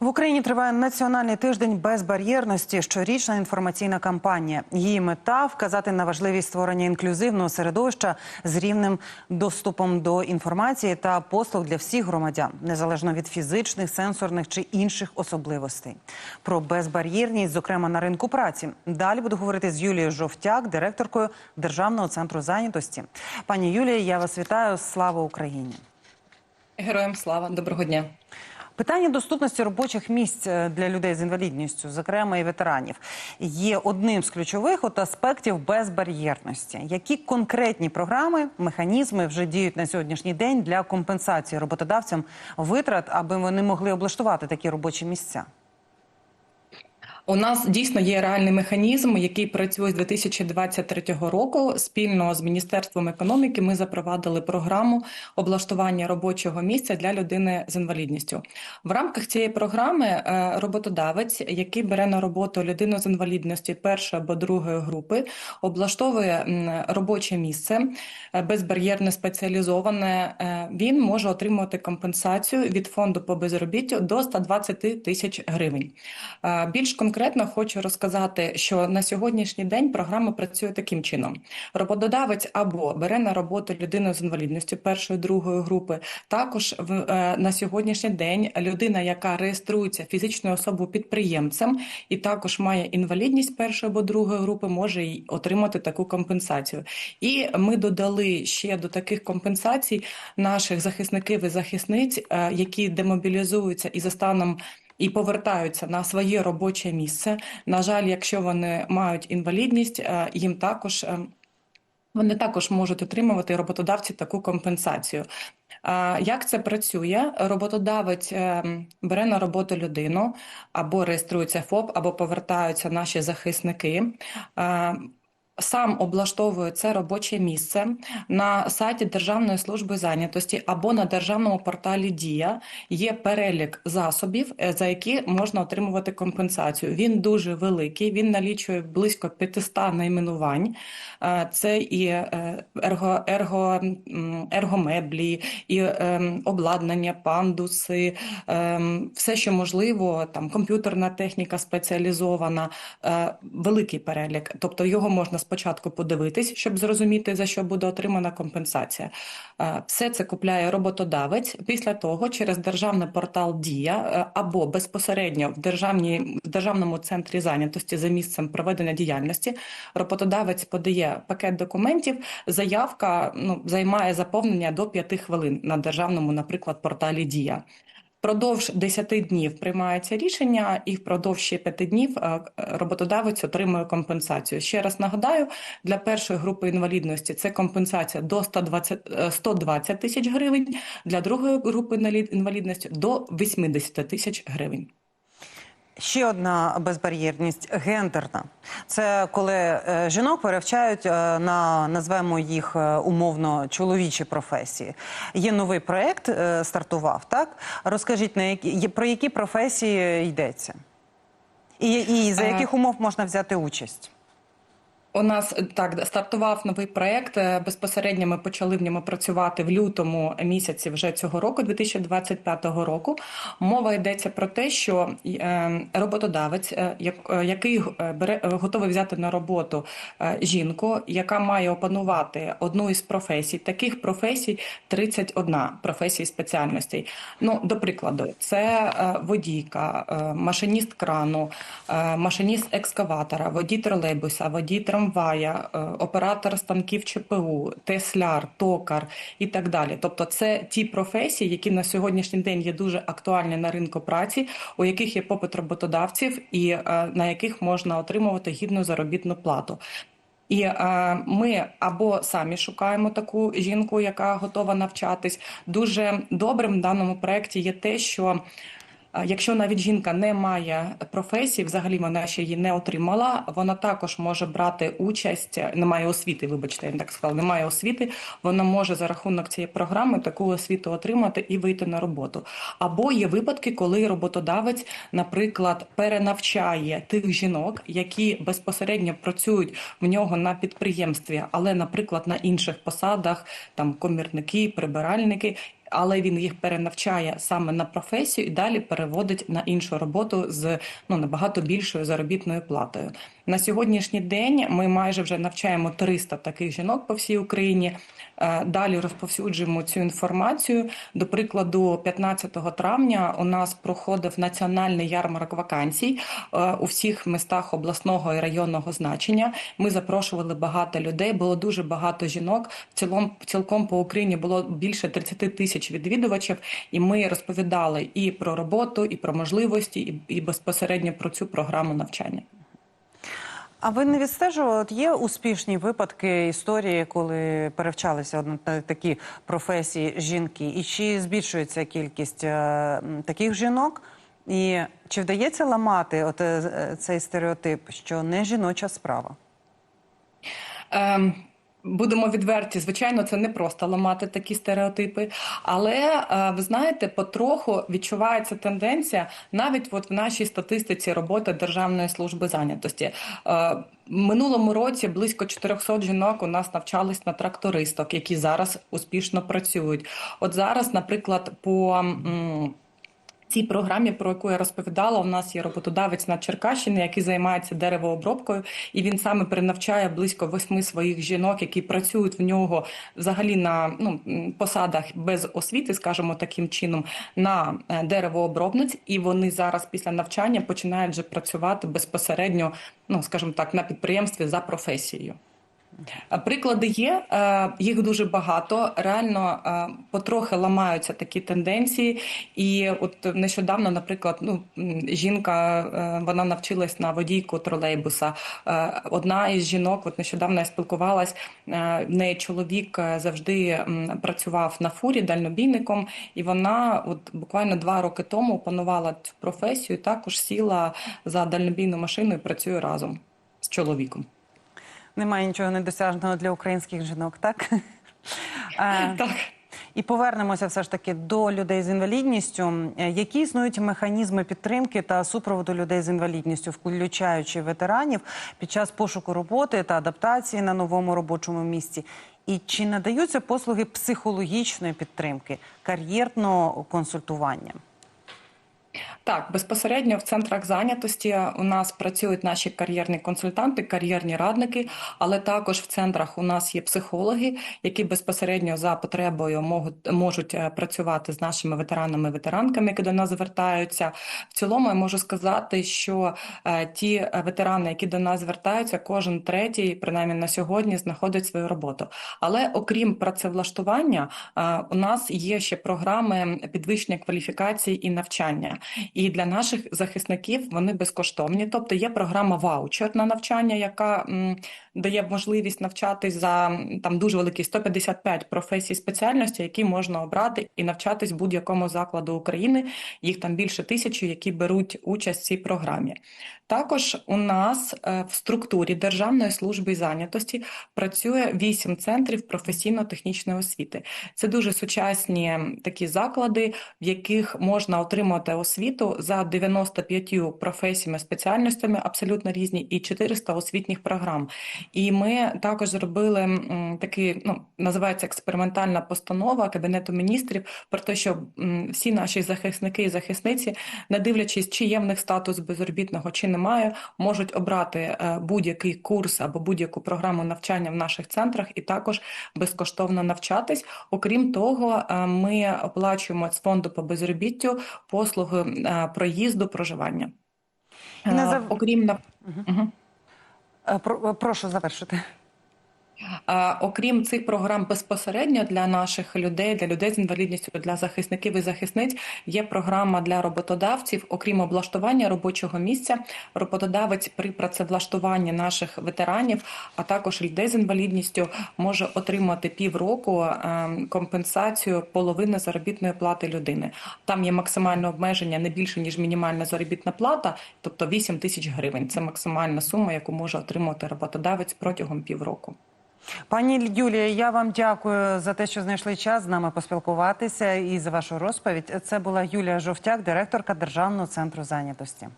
В Україні триває національний тиждень безбар'єрності. Щорічна інформаційна кампанія. Її мета вказати на важливість створення інклюзивного середовища з рівним доступом до інформації та послуг для всіх громадян, незалежно від фізичних, сенсорних чи інших особливостей. Про безбар'єрність, зокрема на ринку праці. Далі буду говорити з Юлією Жовтяк, директоркою Державного центру зайнятості. Пані Юлія, я вас вітаю. Слава Україні! Героям слава, доброго дня. Питання доступності робочих місць е, для людей з інвалідністю, зокрема і ветеранів, є одним з ключових от аспектів безбар'єрності. Які конкретні програми, механізми вже діють на сьогоднішній день для компенсації роботодавцям витрат, аби вони могли облаштувати такі робочі місця? У нас дійсно є реальний механізм, який працює з 2023 року. Спільно з міністерством економіки ми запровадили програму облаштування робочого місця для людини з інвалідністю. В рамках цієї програми е, роботодавець, який бере на роботу людину з інвалідністю першої або другої групи, облаштовує робоче місце е, безбар'єрне спеціалізоване. е, Він може отримувати компенсацію від фонду по безробіттю до 120 тисяч гривень. Більш конкретно хочу розказати, що на сьогоднішній день програма працює таким чином: роботодавець або бере на роботу людину з інвалідністю першої другої групи. Також в е, на сьогоднішній день людина, яка реєструється фізичною особою підприємцем, і також має інвалідність першої або другої групи, може й отримати таку компенсацію. І ми додали ще до таких компенсацій наших захисників і захисниць, е, які демобілізуються і за станом. І повертаються на своє робоче місце. На жаль, якщо вони мають інвалідність, е, їм також е, вони також можуть отримувати роботодавці таку компенсацію. Як це працює? Роботодавець е, бере на роботу людину або реєструється ФОП, або повертаються наші захисники. Сам облаштовує це робоче місце на сайті Державної служби зайнятості або на державному порталі Дія є перелік засобів, е, за які можна отримувати компенсацію. Він дуже великий. Він налічує близько 500 найменувань. Е, Це і е, ерго, ерго, ергомеблі, і обладнання, пандуси, все, що можливо, там комп'ютерна техніка спеціалізована, великий перелік. Тобто його можна спочатку подивитись, щоб зрозуміти, за що буде отримана компенсація. Е, Все це купляє роботодавець. Після того через державний портал Дія е, або безпосередньо в державній в державному центрі зайнятості за місцем проведення діяльності роботодавець подає пакет документів. Заявка ну займає заповнення до 5 хвилин на державному, наприклад, порталі Дія. Впродовж 10 днів приймається рішення, і впродовж ще 5 днів е, роботодавець отримує компенсацію. Ще раз нагадаю, для першої групи інвалідності це компенсація до 120, е, 120 тисяч гривень, для другої групи інвалідності до 80 тисяч гривень. Ще одна безбар'єрність гендерна. Це коли е, жінок перевчають е, на назвемо їх е, умовно чоловічі професії. Є новий проект, стартував так. Розкажіть на які про які професії йдеться, і, і за яких умов можна взяти участь? У нас е, так стартував новий проект. Е, Безпосередньо ми почали в ньому працювати в лютому місяці вже цього року, 2025 року. Мова йдеться про те, що е, роботодавець, як- який бере готовий взяти на роботу жінку, яка має опанувати одну із професій. Таких професій 31 професій спеціальностей. Ну, до прикладу, це водійка, машиніст крану, машиніст екскаватора, водій тролейбуса, водій трамвая, е, оператор станків ЧПУ, тесляр, токар і так далі. Тобто, це ті професії, які на сьогоднішній день є дуже актуальні на ринку праці, у яких є попит роботодавців і е, на яких можна отримувати гідну заробітну плату. І е, ми або самі шукаємо таку жінку, яка готова навчатись. Дуже добрим в даному проєкті є те, що якщо навіть жінка не має професії, взагалі вона ще її не отримала, вона також може брати участь, не має освіти, вибачте, я так сказала, не має освіти, вона може за рахунок цієї програми таку освіту отримати і вийти на роботу. Або є випадки, коли роботодавець, наприклад, перенавчає тих жінок, які безпосередньо працюють в нього на підприємстві, але, наприклад, на інших посадах, там комірники, прибиральники, але він їх перенавчає саме на професію і далі переводить на іншу роботу з ну набагато більшою заробітною платою. На сьогоднішній день ми майже вже навчаємо 300 таких жінок по всій Україні. Е, Далі розповсюджуємо цю інформацію. До прикладу, 15 травня у нас проходив національний ярмарок вакансій е, у всіх містах обласного і районного значення. Ми запрошували багато людей. Було дуже багато жінок. В цілому цілком по Україні було більше 30 тисяч відвідувачів, і ми розповідали і про роботу, і про можливості, і, і безпосередньо про цю програму навчання. А ви не відстежували? От є успішні випадки історії, коли перевчалися на такі професії жінки, і чи збільшується кількість е, таких жінок? І чи вдається ламати от е, е, цей стереотип, що не жіноча справа? Ем, Будемо відверті, звичайно, це не просто ламати такі стереотипи, але е, ви знаєте, потроху відчувається тенденція навіть от в нашій статистиці роботи Державної служби зайнятості. Е, Минулому році близько 400 жінок у нас навчались на трактористок, які зараз успішно працюють. От зараз, наприклад, по цій програмі, про яку я розповідала, у нас є роботодавець на Черкащині, який займається деревообробкою, і він саме перенавчає близько восьми своїх жінок, які працюють в нього взагалі на ну, посадах без освіти, скажімо таким чином, на е, деревообробниць. І вони зараз після навчання починають вже працювати безпосередньо, ну скажімо так, на підприємстві за професією. Е, Приклади є, е, їх дуже багато. Реально е, потрохи ламаються такі тенденції. І от нещодавно, наприклад, ну жінка вона навчилась на водійку тролейбуса. Одна із жінок, от нещодавно я спілкувалась, в неї чоловік завжди працював на фурі дальнобійником, і вона от буквально два роки тому опанувала цю професію. Також сіла за дальнобійну машину і працює разом з чоловіком. Немає нічого недосяжного для українських жінок, так? Так. І повернемося все ж таки до людей з інвалідністю. Е, Які існують механізми підтримки та супроводу людей з інвалідністю, включаючи ветеранів під час пошуку роботи та адаптації на новому робочому місці? І чи надаються послуги психологічної підтримки, кар'єрного консультування? Так, безпосередньо в центрах зайнятості у нас працюють наші кар'єрні консультанти, кар'єрні радники, але також в центрах у нас є психологи, які безпосередньо за потребою можуть, можуть е, працювати з нашими ветеранами, ветеранками, які до нас звертаються. В цілому я можу сказати, що е, ті е, ветерани, які до нас звертаються, кожен третій, принаймні на сьогодні, знаходить свою роботу. Але окрім працевлаштування, у нас є ще програми підвищення кваліфікації і навчання. І для наших захисників вони безкоштовні. Тобто є програма ваучер на навчання, яка дає можливість навчатись за там дуже великі 155 професій спеціальності, які можна обрати і навчатись будь-якому закладу України. Їх там більше тисячі, які беруть участь в цій програмі. Також у нас е, в структурі Державної служби зайнятості працює вісім центрів професійно-технічної освіти. Це дуже сучасні такі заклади, в яких можна отримати освіту за 95 професіями, спеціальностями, абсолютно різні, і 400 освітніх програм. І ми також зробили такий, ну називається експериментальна постанова Кабінету міністрів про те, що всі наші захисники і захисниці, не дивлячись, чи є в них статус безробітного, чи немає, можуть обрати е, будь-який курс або будь-яку програму навчання в наших центрах і також безкоштовно навчатись. Окрім того, е, ми оплачуємо з фонду по безробіттю послуги е, проїзду, проживання. Окрім на угу. Про- Прошу завершити. Окрім цих програм безпосередньо для наших людей, для людей з інвалідністю, для захисників і захисниць, є програма для роботодавців. Окрім облаштування робочого місця, роботодавець при працевлаштуванні наших ветеранів, а також людей з інвалідністю, може отримати півроку е, компенсацію половини заробітної плати людини. Там є максимальне обмеження не більше ніж мінімальна заробітна плата, тобто 8 тисяч гривень. Це максимальна сума, яку може отримати роботодавець протягом півроку. Пані Юлія, я вам дякую за те, що знайшли час з нами поспілкуватися і за вашу розповідь. Це була Юлія Жовтяк, директорка Державного центру зайнятості.